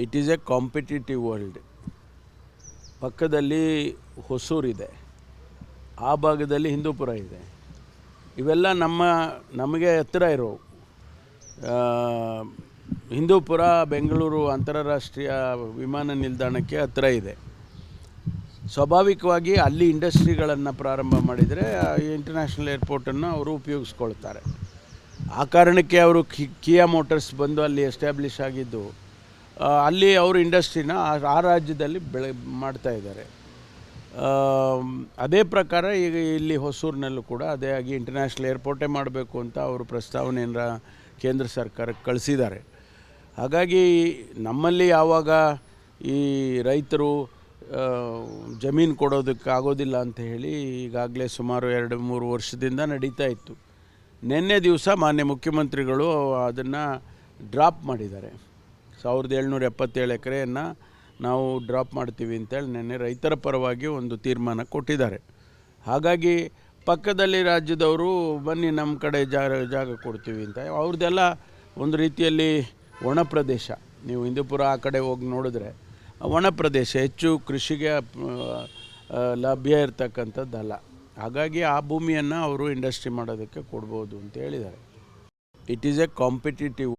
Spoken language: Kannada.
It is a competitive world ಪಕ್ಕದಲ್ಲಿ ಹೊಸೂರಿದೆ ಆ ಭಾಗದಲ್ಲಿ ಹಿಂದೂಪುರ ಇದೆ. ಇವೆಲ್ಲ ನಮ್ಮ, ನಮಗೆ ಹತ್ತಿರ ಇರೋ ಹಿಂದೂಪುರ, ಬೆಂಗಳೂರು ಅಂತಾರಾಷ್ಟ್ರೀಯ ವಿಮಾನ ನಿಲ್ದಾಣಕ್ಕೆ ಹತ್ತಿರ ಇದೆ. ಸ್ವಾಭಾವಿಕವಾಗಿ ಅಲ್ಲಿ ಇಂಡಸ್ಟ್ರಿಗಳನ್ನು ಪ್ರಾರಂಭ ಮಾಡಿದರೆ ಇಂಟರ್ನ್ಯಾಷನಲ್ ಏರ್ಪೋರ್ಟನ್ನು ಅವರು ಉಪಯೋಗಿಸ್ಕೊಳ್ತಾರೆ. ಆ ಕಾರಣಕ್ಕೆ ಅವರು ಕಿಯಾ ಮೋಟರ್ಸ್ ಬಂದು ಅಲ್ಲಿ ಎಸ್ಟ್ಯಾಬ್ಲಿಷ್ ಆಗಿದ್ದು ಅಲ್ಲಿ ಅವರು ಇಂಡಸ್ಟ್ರಿನ ಆ- ರಾಜ್ಯದಲ್ಲಿ ಬೆಳೆ ಮಾಡ್ತಾ ಇದ್ದಾರೆ. ಅದೇ ಪ್ರಕಾರ ಈಗ ಇಲ್ಲಿ ಹೊಸೂರಿನಲ್ಲೂ ಕೂಡ ಅದೇ ಆಗಿ ಇಂಟರ್ನ್ಯಾಷನಲ್ ಏರ್ಪೋರ್ಟೇ ಮಾಡಬೇಕು ಅಂತ ಅವರು ಪ್ರಸ್ತಾವನೆಯನ್ನು ಕೇಂದ್ರ ಸರ್ಕಾರಕ್ಕೆ ಕಳಿಸಿದ್ದಾರೆ. ಹಾಗಾಗಿ ನಮ್ಮಲ್ಲಿ ಯಾವಾಗ ಈ ರೈತರು ಜಮೀನು ಕೊಡೋದಕ್ಕೆ ಆಗೋದಿಲ್ಲ ಅಂತ ಹೇಳಿ ಈಗಾಗಲೇ ಸುಮಾರು ಎರಡು ಮೂರು ವರ್ಷದಿಂದ ನಡೀತಾ ಇತ್ತು. ನಿನ್ನೆ ದಿವಸ ಮಾನ್ಯ ಮುಖ್ಯಮಂತ್ರಿಗಳು ಅದನ್ನು ಡ್ರಾಪ್ ಮಾಡಿದ್ದಾರೆ. ಸಾವಿರದ ಏಳ್ನೂರ ಎಪ್ಪತ್ತೇಳು ಎಕರೆಯನ್ನು ನಾವು ಡ್ರಾಪ್ ಮಾಡ್ತೀವಿ ಅಂತೇಳಿ ನಿನ್ನೆ ರೈತರ ಪರವಾಗಿ ಒಂದು ತೀರ್ಮಾನ ಕೊಟ್ಟಿದ್ದಾರೆ. ಹಾಗಾಗಿ ಪಕ್ಕದಲ್ಲಿ ರಾಜ್ಯದವರು ಬನ್ನಿ ನಮ್ಮ ಕಡೆ ಜಾಗ ಜಾಗ ಕೊಡ್ತೀವಿ ಅಂತ. ಅವ್ರದ್ದೆಲ್ಲ ಒಂದು ರೀತಿಯಲ್ಲಿ ಒಣ ಪ್ರದೇಶ. ನೀವು ಹಿಂದೂಪುರ ಆ ಕಡೆ ಹೋಗಿ ನೋಡಿದ್ರೆ ಒಣ ಪ್ರದೇಶ, ಹೆಚ್ಚು ಕೃಷಿಗೆ ಲಭ್ಯ ಇರತಕ್ಕಂಥದ್ದಲ್ಲ. ಹಾಗಾಗಿ ಆ ಭೂಮಿಯನ್ನು ಅವರು ಇಂಡಸ್ಟ್ರಿ ಮಾಡೋದಕ್ಕೆ ಕೊಡ್ಬೋದು ಅಂತ ಹೇಳಿದ್ದಾರೆ. It is a competitive